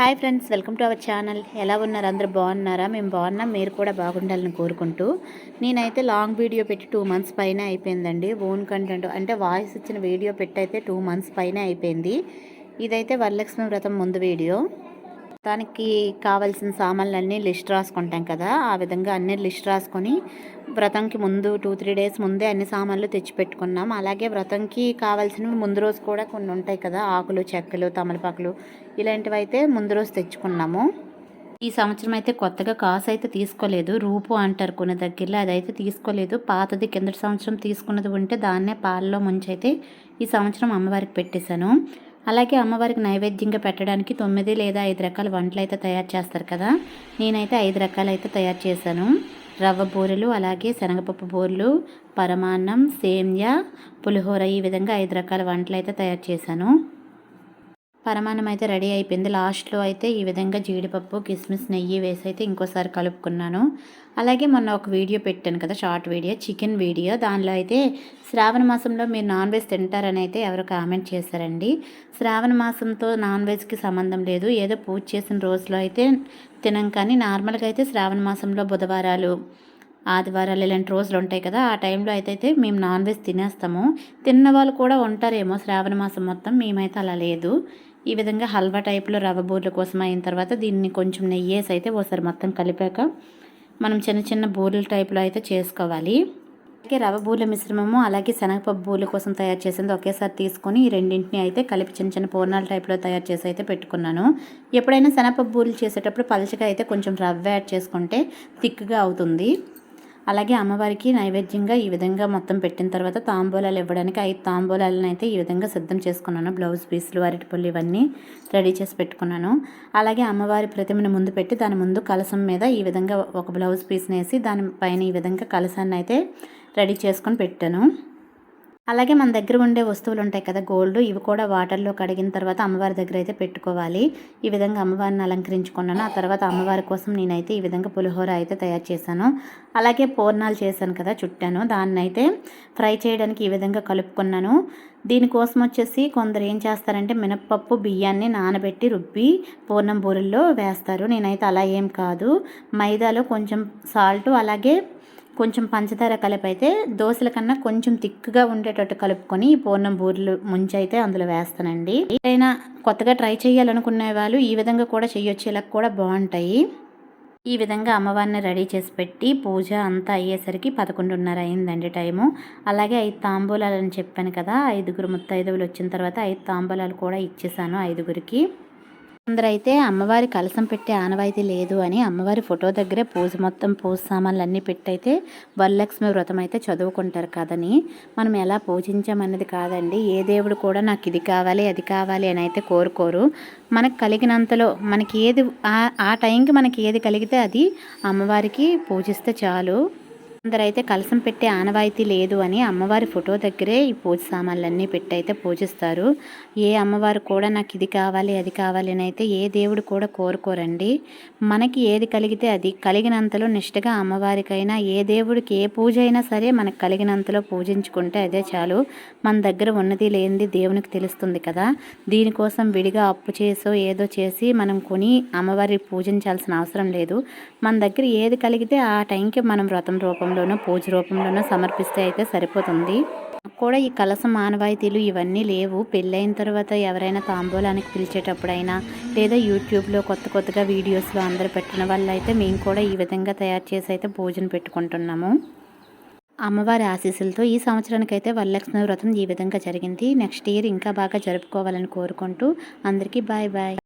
Hi friends welcome to our channel. ఎలా ఉన్నారు? అందరూ బాగున్నారా? మేము బాగున్నాం. మీరు కూడా బాగుండాలని కోరుకుంటూ. నేనైతే లాంగ్ వీడియో పెట్టి టూ మంత్స్ పైన అయిపోయిందండి. ఓన్ కంటెంట్ అంటే వాయిస్ ఇచ్చిన వీడియో పెట్టి అయితే టూ మంత్స్ పైన అయిపోయింది. ఇదైతే వరలక్ష్మి వ్రతం ముందు వీడియో. దానికి కావాల్సిన సామాన్లన్నీ లిస్ట్ రాసుకుంటాం కదా. ఆ విధంగా అన్ని లిస్ట్ రాసుకొని వ్రతంకి ముందు టూ త్రీ డేస్ ముందే అన్ని సామాన్లు తెచ్చిపెట్టుకున్నాం. అలాగే వ్రతంకి కావాల్సినవి ముందు రోజు కూడా కొన్ని ఉంటాయి కదా ఆకులు చెక్కలు తమలపాకులు ఇలాంటివి అయితే ముందు రోజు తెచ్చుకున్నాము. ఈ సంవత్సరం అయితే కొత్తగా కాసు అయితే తీసుకోలేదు. రూపు అంటారు కొన్ని దగ్గరలో అదైతే తీసుకోలేదు. పాతది కిందటి సంవత్సరం తీసుకున్నది ఉంటే దాన్నే పాలలో ముంచి అయితే ఈ సంవత్సరం అమ్మవారికి పెట్టేశాను. అలాగే అమ్మవారికి నైవేద్యంగా పెట్టడానికి తొమ్మిది లేదా ఐదు రకాల వంటలు అయితే తయారు చేస్తారు కదా నేనైతే ఐదు రకాలు అయితే తయారు చేశాను. రవ్వ బూరెలు అలాగే శనగపప్పు బూరెలు పరమాన్నం సేమ్య పులిహోర ఈ విధంగా ఐదు రకాల వంటలు అయితే తయారు చేశాను. పరమాన్నం అయితే రెడీ అయిపోయింది. లాస్ట్లో అయితే ఈ విధంగా జీడిపప్పు కిస్మిస్ నెయ్యి వేసి అయితే ఇంకోసారి కలుపుకున్నాను. అలాగే మొన్న ఒక వీడియో పెట్టాను కదా షార్ట్ వీడియో చికెన్ వీడియో. దానిలో అయితే శ్రావణ మాసంలో మీరు నాన్ వెజ్ తింటారని అయితే ఎవరు కామెంట్ చేశారండి. శ్రావణ మాసంతో నాన్ వెజ్కి సంబంధం లేదు. ఏదో పూజ చేసిన రోజులో అయితే తినం కానీ నార్మల్గా అయితే శ్రావణ మాసంలో బుధవారాలు ఆదివారాలు ఇలాంటి రోజులు ఉంటాయి కదా ఆ టైంలో అయితే మేము నాన్ వెజ్ తినేస్తాము. తిన్న వాళ్ళు కూడా ఉంటారేమో శ్రావణ మాసం మొత్తం మేమైతే అలా లేదు. ఈ విధంగా హల్వా టైప్లో రవ్వ బూరెల కోసం అయిన తర్వాత దీన్ని కొంచెం నెయ్యేసి అయితే ఒకసారి మొత్తం కలిపాక మనం చిన్న చిన్న బూరెల టైప్లో అయితే చేసుకోవాలి. అలాగే రవ్వ బూరెల మిశ్రమము అలాగే శనగపప్పు బూరెల కోసం తయారు చేసింది ఒకేసారి తీసుకొని ఈ రెండింటిని అయితే కలిపి చిన్న చిన్న పూర్ణాల టైప్లో తయారు చేసి అయితే పెట్టుకున్నాను. ఎప్పుడైనా శనగపప్పు బూరెలు చేసేటప్పుడు పలచగా అయితే కొంచెం రవ్వ యాడ్ చేసుకుంటే థిక్గా అవుతుంది. అలాగే అమ్మవారికి నైవేద్యంగా ఈ విధంగా మొత్తం పెట్టిన తర్వాత తాంబూలాలు ఇవ్వడానికి ఐదు తాంబూలాలను అయితే ఈ విధంగా సిద్ధం చేసుకున్నాను. బ్లౌజ్ పీసులు అరటిపళ్ళు ఇవన్నీ రెడీ చేసి పెట్టుకున్నాను. అలాగే అమ్మవారి ప్రతిమను ముందు పెట్టి దాని ముందు కలసం మీద ఈ విధంగా ఒక బ్లౌజ్ పీస్ని వేసి దానిపైన ఈ విధంగా కలసాన్ని అయితే రెడీ చేసుకొని పెట్టాను. అలాగే మన దగ్గర ఉండే వస్తువులు ఉంటాయి కదా గోల్డ్ ఇవి కూడా వాటర్లో కడిగిన తర్వాత అమ్మవారి దగ్గర అయితే పెట్టుకోవాలి. ఈ విధంగా అమ్మవారిని అలంకరించుకున్నాను. ఆ తర్వాత అమ్మవారి కోసం నేనైతే ఈ విధంగా పులిహోర అయితే తయారు చేశాను. అలాగే పూర్ణాలు చేశాను కదా చుట్టాను. దాన్ని అయితే ఫ్రై చేయడానికి ఈ విధంగా కలుపుకున్నాను. దీనికోసం వచ్చేసి కొందరు ఏం చేస్తారంటే మినప్పప్పు బియ్యాన్ని నానబెట్టి రుబ్బి పూర్ణం బూరెల్లో వేస్తారు. నేనైతే అలా ఏం కాదు. మైదాలో కొంచెం సాల్ట్ అలాగే కొంచెం పంచదార కలిపి అయితే దోశల కన్నా కొంచెం థిక్గా ఉండేటట్టు కలుపుకొని పూర్ణం బూరెలు ముంచి అయితే అందులో వేస్తానండి. ఏదైనా కొత్తగా ట్రై చేయాలనుకునే వాళ్ళు ఈ విధంగా కూడా చేయొచ్చు ఇలా కూడా బాగుంటాయి. ఈ విధంగా అమ్మవారిని రెడీ చేసి పెట్టి పూజ అంతా అయ్యేసరికి పదకొండున్నర అయిందండి టైము. అలాగే ఐదు తాంబూలాలని చెప్పాను కదా ఐదుగురు ముత్తైదువులు వచ్చిన తర్వాత ఐదు తాంబూలాలు కూడా ఇచ్చేసాను ఐదుగురికి. అందరైతే అమ్మవారి కలసం పెట్టే ఆనవాయితీ లేదు అని అమ్మవారి ఫోటో దగ్గరే పూజ మొత్తం పూజ సామాన్లు అన్నీ పెట్టయితే వరలక్ష్మి వ్రతం అయితే చదువుకుంటారు కదని. మనం ఎలా పూజించామన్నది కాదండి. ఏ దేవుడు కూడా నాకు ఇది కావాలి అది కావాలి అని అయితే కోరుకోరు. మనకు కలిగినంతలో మనకి ఏది ఆ టైంకి మనకి ఏది కలిగితే అది అమ్మవారికి పూజిస్తే చాలు. అందరైతే కలసం పెట్టే ఆనవాయితీ లేదు అని అమ్మవారి ఫోటో దగ్గరే ఈ పూజ సామాన్లన్నీ పెట్టి అయితే పూజిస్తారు. ఏ అమ్మవారు కూడా నాకు ఇది కావాలి అది కావాలి అని అయితే ఏ దేవుడు కూడా కోరుకోరండి. మనకి ఏది కలిగితే అది కలిగినంతలో నిష్టగా అమ్మవారికైనా ఏ దేవుడికి ఏ పూజ అయినా సరే మనకు కలిగినంతలో పూజించుకుంటే అదే చాలు. మన దగ్గర ఉన్నది లేనిది దేవునికి తెలుస్తుంది కదా. దీనికోసం విడిగా అప్పు చేసో ఏదో చేసి మనం కొని అమ్మవారి పూజించాల్సిన అవసరం లేదు. మన దగ్గర ఏది కలిగితే ఆ టైంకి మనం వ్రతం రూపం రూపంలోనో పూజ రూపంలోనో సమర్పిస్తే అయితే సరిపోతుంది. కూడా ఈ కలస మానవాయితీలు ఇవన్నీ లేవు. పెళ్ళైన తర్వాత ఎవరైనా తాంబూలానికి పిలిచేటప్పుడైనా లేదా యూట్యూబ్లో కొత్త కొత్తగా వీడియోస్లో అందరు పెట్టిన వల్ల అయితే మేము కూడా ఈ విధంగా తయారు చేసి అయితే పూజను పెట్టుకుంటున్నాము. అమ్మవారి ఆశీస్సులతో ఈ సంవత్సరానికి అయితే వరలక్ష్మి వ్రతం ఈ విధంగా జరిగింది. నెక్స్ట్ ఇయర్ ఇంకా బాగా జరుపుకోవాలని కోరుకుంటూ అందరికీ బాయ్ బాయ్.